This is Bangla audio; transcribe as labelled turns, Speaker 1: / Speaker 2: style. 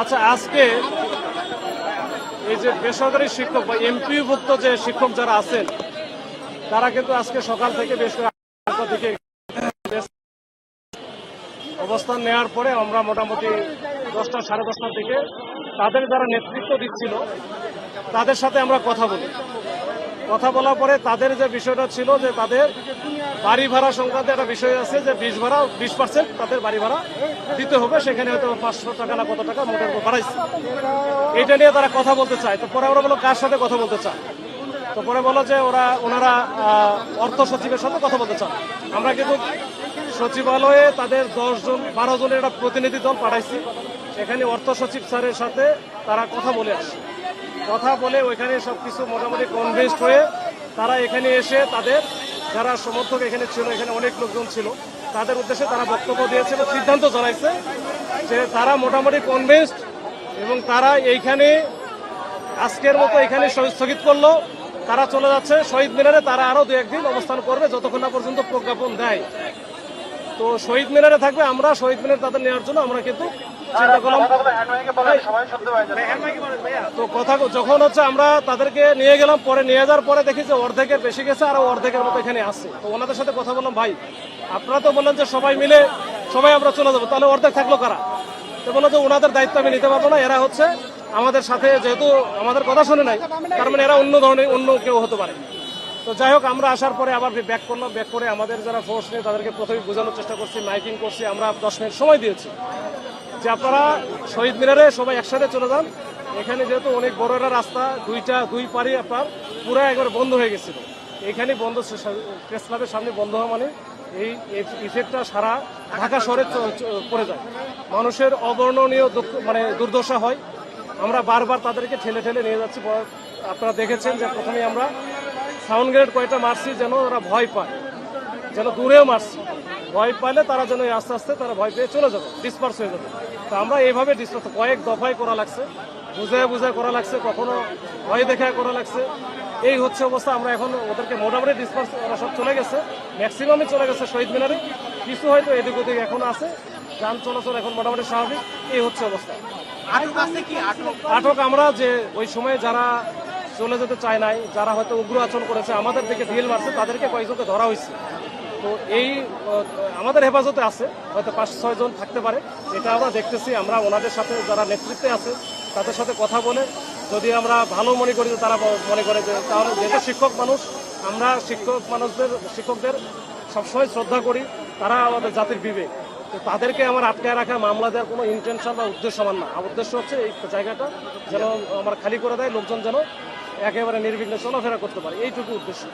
Speaker 1: আচ্ছা আজকে এই যে বেসরকারি শিক্ষক বা এমপিভুক্ত যে শিক্ষক যারা আছেন, তারা কিন্তু আজকে সকাল থেকে বেশ দিকে অবস্থান নেওয়ার পরে আমরা মোটামুটি দশটা, সাড়ে দশটার দিকে তাদের যারা নেতৃত্ব দিচ্ছিল, তাদের সাথে আমরা কথা বলি। কথা বলার পরে তাদের যে বিষয়টা ছিল যে তাদের বাড়ি ভাড়া সংক্রান্ত একটা বিষয় আছে যে বিশ ভাড়া, বিশ পার্সেন্ট তাদের বাড়ি ভাড়া দিতে হবে। সেখানে হয়তো পাঁচশো টাকা না কত টাকা মোটের উপর বাড়াইছে এটা নিয়ে তারা কথা বলতে চায়। তো পরে ওরা বলো কার সাথে কথা বলতে চায়? তো পরে বলো যে ওরা, ওনারা অর্থ সচিবের সাথে কথা বলতে চান। আমরা কিন্তু সচিবালয়ে তাদের দশ জন, বারো জনের একটা প্রতিনিধি দল পাঠাইছি। এখানে অর্থ সচিব স্যারের সাথে তারা কথা বলে আসে। কথা বলে ওইখানে সবকিছু মোটামুটি কনভিন্সড হয়ে তারা এখানে এসে তাদের, যারা সমর্থক এখানে ছিল, এখানে অনেক লোকজন ছিল, তাদের উদ্দেশ্যে তারা বক্তব্য দিয়েছে এবং সিদ্ধান্ত জানাইছে যে তারা মোটামুটি কনভিন্সড এবং তারা এইখানে আজকের মতো এখানে স্থগিত করল। তারা চলে যাচ্ছে। শহীদ মিনারে তারা আরও দু একদিন অবস্থান করবে যতক্ষণ না পর্যন্ত প্রজ্ঞাপন দেয়। তো শহীদ মিনারে থাকবে আমরা, শহীদ মিনার তাদের নেওয়ার জন্য আমরা কিন্তু তো কথা যখন হচ্ছে আমরা তাদেরকে নিয়ে গেলাম, পরে নিয়ে যাওয়ার পরে দেখি যে অর্ধেকের বেশি গেছে আর অর্ধেকের মতো এখানে আছে। তো ওনাদের সাথে কথা বললাম, ভাই, আপনারা তো বললেন যে সবাই মিলে সবাই আমরা চলে যাব, তাহলে অর্ধেক থাকল কারা? তো বলল যে ওনাদের দায়িত্ব আমি নিতে পারব না, এরা হচ্ছে আমাদের সাথে যেহেতু আমাদের কথা শুনে নাই, তার মানে এরা অন্য ধরনের, অন্য কেউ হতে পারে। তো যাই হোক, আমরা আসার পরে আবার ব্যাক করলাম ব্যাক করে আমাদের যারা ফোর্স নিয়ে তাদেরকে প্রথমে বোঝানোর চেষ্টা করছি মাইকিং করছি, আমরা দশ মিনিট সময় দিয়েছি। যে আপনারা শহীদ মিনারে সবাই একসাথে চলে যান। এখানে যেহেতু অনেক বড় একটা রাস্তা, দুইটা, দুই পারি আপনার পুরো একবার বন্ধ হয়ে গেছিল। এখানে বন্ধ প্রেস ক্লাবের সামনে বন্ধ হওয়া মানে এই ইফেক্টটা সারা ঢাকা শহরে পড়ে যায়। মানুষের অবর্ণনীয় মানে দুর্দশা হয়। আমরা বারবার তাদেরকে ঠেলে ঠেলে নিয়ে যাচ্ছি। আপনারা দেখেছেন যে প্রথমে আমরা সাউন্ড গ্রেড কয়েকটা মারছি যেন ওরা ভয় পায়। যেন দূরেও মারছি ভয় পাইলে তারা যেন আস্তে আস্তে তারা ভয় পেয়ে চলে যাবে ডিসপার্স হয়ে যাবে। তো আমরা এইভাবে ডিসপার্স কয়েক দফায় করা লাগছে বুঝে বুঝে করা লাগছে কখনো ভয় দেখে করা লাগছে। এই হচ্ছে অবস্থা আমরা এখন ওদেরকে মোটামুটি ডিসপার্স ওরা সব চলে গেছে ম্যাক্সিমামই চলে গেছে শহীদ মিনারে। কিছু হয়তো এদিক ওদিক এখন আছে যান চলাচল এখন মোটামুটি স্বাভাবিক এই হচ্ছে অবস্থা। আটক আমরা যে ওই সময় যারা চলে যেতে চায় নাই যারা হয়তো উগ্র আচরণ করেছে আমাদের দিকে ঢিল মারছে তাদেরকে কয়েকজনকে ধরা হয়েছে। তো এই আমাদের হেফাজতে আছে, হয়তো পাঁচ, ছয় জন থাকতে পারে। এটা আমরা দেখতেছি, আমরা ওনাদের সাথে যারা নেতৃত্বে আছে, তাদের সাথে কথা বলে, যদি আমরা ভালো মনে করি, তারা মনে করে যে তাহলে যেহেতু শিক্ষক মানুষ, আমরা শিক্ষক মানুষদের, শিক্ষকদের সবসময় শ্রদ্ধা করি, তারা আমাদের জাতির বিবেক। তো তাদেরকে আমার আটকায় রাখা, মামলা দেওয়ার কোনো ইন্টেনশন বা উদ্দেশ্য আমার না। উদ্দেশ্য হচ্ছে এই জায়গাটা যেন আমার খালি করে দেয়, লোকজন যেন একেবারে নির্বিঘ্নে চলাফেরা করতে পারে। এইটুকু উদ্দেশ্য।